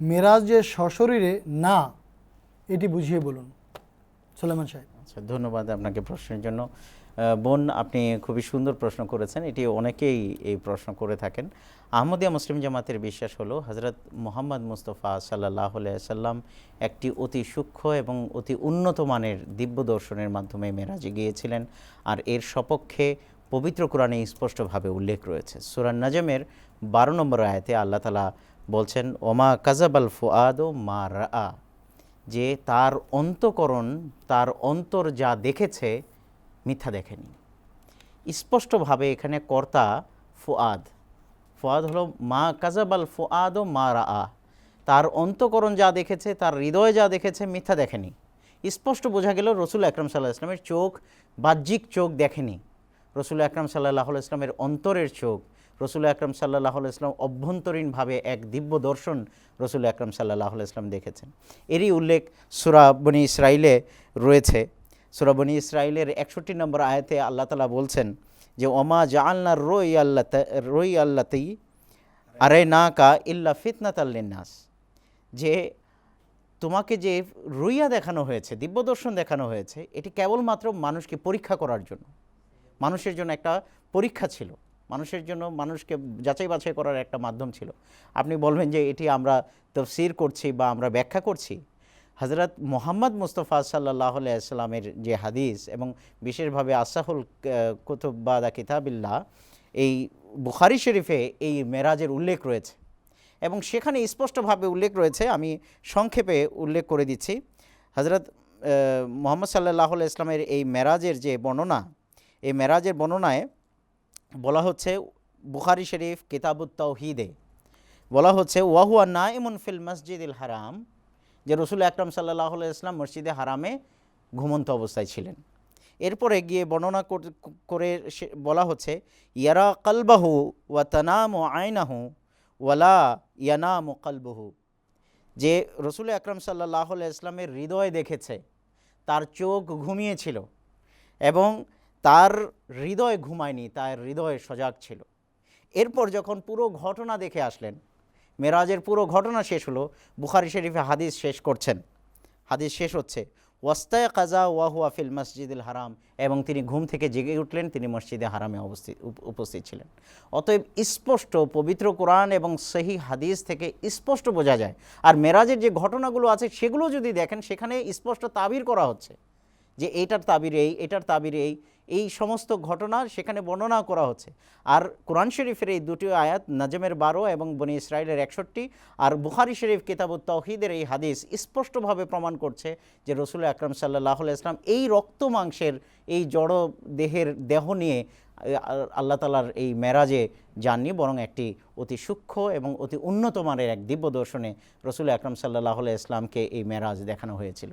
মেরাজ যে সশরীরে না, এটি বুঝিয়ে বলুন। সোলেমান সাহেব। আচ্ছা ধন্যবাদ আপনাকে প্রশ্নের জন্য। বোন, আপনি খুবই সুন্দর প্রশ্ন করেছেন। এটি অনেকেই এই প্রশ্ন করে থাকেন। আহমদিয়া মুসলিম জামাতের বিশ্বাস হলো হজরত মোহাম্মদ মুস্তফা সাল্লাহ সাল্লাম একটি অতি সূক্ষ্ম এবং অতি উন্নত মানের দিব্য দর্শনের মাধ্যমে মেরাজে গিয়েছিলেন। আর এর সপক্ষে পবিত্র কোরআনে স্পষ্টভাবে উল্লেখ রয়েছে। সুরান নাজমের বারো নম্বর আয়াতে আল্লাহ তালা বলছেন, ওমা কাজাবাল ফুয়াদ মা রা যে তার অন্তকরণ, তার অন্তর যা দেখেছে, মিথ্যা দেখেনি। স্পষ্টভাবে এখানে কর্তা ফুয়াদ ফুয়াদ হলো মা কাজাবাল ফুয়াদ ও মা রা তার অন্তকরণ যা দেখেছে, তার হৃদয় যা দেখেছে, মিথ্যা দেখেনি। স্পষ্ট বোঝা গেল রসুল আকরম সাল্লাহ ইসলামের চোখ বাহ্যিক চোখ দেখেনি। রসুল আকরম সাল্লাহ ইসলামের অন্তরের চোখ রসুল আকরম সাল্লাহ ইসলাম অভ্যন্তরীণভাবে এক দিব্য দর্শন রসুল আকরম সাল্লাহ ইসলাম দেখেছেন। এরই উল্লেখ সুরা বনি ইসরাইলে রয়েছে। সুরা বনি ইসরাইলের একষট্টি নম্বর আয়াতে আল্লাহ তালা বলছেন যে, ওমা জাআলনা রই আল্লাহ রই আল্লাতেই আরে না কা ইল্লা ফিতনাত আল্লিনাস যে, তোমাকে যে রুইয়া দেখানো হয়েছে দিব্যদর্শন দেখানো হয়েছে, এটি কেবলমাত্র মানুষকে পরীক্ষা করার জন্য। মানুষের জন্য একটা পরীক্ষা ছিল। মানুষের জন্য মানুষকে যাচাই বাছাই করার একটা মাধ্যম ছিল। আপনি বলবেন যে এটি আমরা তফসির করছি বা আমরা ব্যাখ্যা করছি। হজরত মোহাম্মদ মুস্তফা সাল্লাহ সাল্লামের যে হাদিস এবং বিশেষভাবে আসাহুল কুতুব্বাদা কিতাবিল্লাহ, এই বুখারি শরীফে এই মেরাজের উল্লেখ রয়েছে। এবং সেখানে স্পষ্টভাবে উল্লেখ রয়েছে, আমি সংক্ষেপে উল্লেখ করে দিচ্ছি। হজরত মোহাম্মদ সাল্লাহ ইসলামের এই মেরাজের যে বর্ণনা, এই মেরাজের বর্ণনায় বলা হচ্ছে বুখারি শরীফ, কিতাবুত তৌহিদে বলা হচ্ছে, ওয়াহুয়া নাইমুন ফিল মসজিদুল হারাম যে রসুল আকরম সাল্লাহ ইসলাম মসজিদে হারামে ঘুমন্ত অবস্থায় ছিলেন। এরপরে গিয়ে বর্ণনা করে বলা হচ্ছে, ইয়ারা কালবাহু ওয়া তানাম ও আয়নাহু ওয়ালা ইয়ানাম ও কালবহু যে রসুল আকরম সাল্লাহ ইসলামের হৃদয় দেখেছে, তার চোখ ঘুমিয়েছিল এবং তার হৃদয় ঘুমায়নি, তার হৃদয় সজাগ ছিল। এরপর যখন পুরো ঘটনা দেখে আসলেন, মেরাজের পুরো ঘটনা শেষ হলো, বুখারি শরীফে হাদিস শেষ করছেন। হাদিস শেষ হচ্ছে, ওয়াস্তায় কাজা ওয়াহুয়া ফিল মসজিদুল হারাম এবং তিনি ঘুম থেকে জেগে উঠলেন, তিনি মসজিদে হারামে অবস্থিত উপস্থিত ছিলেন। অতএব স্পষ্ট পবিত্র কোরআন এবং সহি হাদিস থেকে স্পষ্ট বোঝা যায়। আর মেরাজের যে ঘটনাগুলো আছে, সেগুলো যদি দেখেন, সেখানে স্পষ্ট তাবির করা হচ্ছে যে এইটার তাবির এই, এটার তাবির এই এই সমস্ত ঘটনা সেখানে বর্ণনা করা হচ্ছে। আর কোরআন শরীফের এই দুটি আয়াত, নাজমের বারো এবং বনি ইসরায়েলের একষট্টি, আর বুখারি শরীফ কিতাবুত তহিদের এই হাদিস স্পষ্টভাবে প্রমাণ করছে যে রসুল আকরম সাল্লাহ ইসলাম এই রক্ত মাংসের, এই জড় দেহের দেহ নিয়ে আল্লাহ তালার এই মেরাজে যাননি, বরং একটি অতি সূক্ষ্ম এবং অতি উন্নত মানের এক দিব্য দর্শনে রসুল আকরম সাল্লাহ ইসলামকে এই মেরাজ দেখানো হয়েছিল।